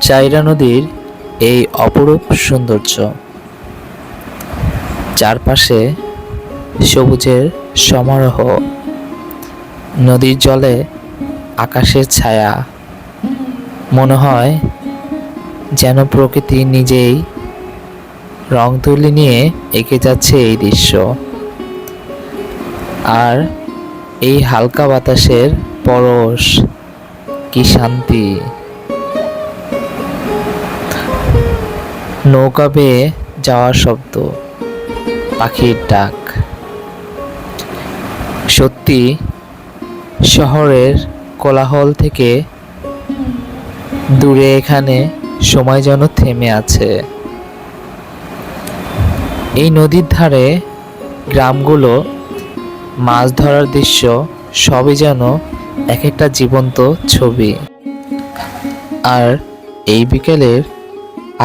চাইরা নদীর এই অপরূপ সৌন্দর্য। চারপাশে সবুজের সমারোহ। নদীর জলে আকাশের ছায়া। মনে হয় যেন প্রকৃতি নিজেই রং তুলি নিয়ে এঁকে যাচ্ছে এই দৃশ্য। আর এই হালকা বাতাসের পরশ, কি শান্তি। নৌকা বেয়ে যাওয়ার শব্দ, পাখির ডাক। সত্যি, শহরের কোলাহল থেকে দূরে এখানে সময় যেন থেমে আছে। এই নদীর ধারে গ্রামগুলো, মাছ ধরার দৃশ্য, সবই যেন এক একটা জীবন্ত ছবি। আর এই বিকেলের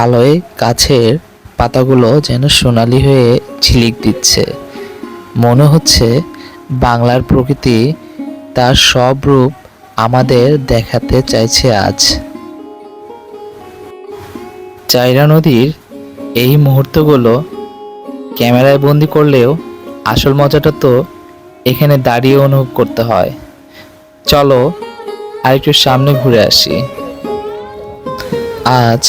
আলোয় গাছের পাতাগুলো যেন সোনালি হয়ে ঝিলিক দিচ্ছে। মনে হচ্ছে বাংলার প্রকৃতি তার সব রূপ আমাদের দেখাতে চাইছে আজ। চাইরা নদীর এই মুহূর্তগুলো ক্যামেরায় বন্দি করলেও আসল মজাটা তো এখানে দাঁড়িয়ে অনুভব করতে হয়। চলো আরেকটু সামনে ঘুরে আসি। আজ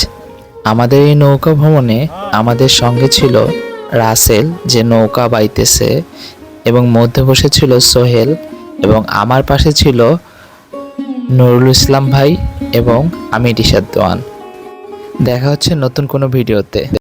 আমাদের এই নৌকা ভ্রমণে আমাদের সঙ্গে ছিল রাসেল, যে নৌকা বাইতেছে, এবং মধ্যে বসে ছিল সোহেল, এবং আমার পাশে ছিল নুরুল ইসলাম ভাই এবং আমি রিশাদ দোয়ান। দেখা হচ্ছে নতুন কোনো ভিডিওতে।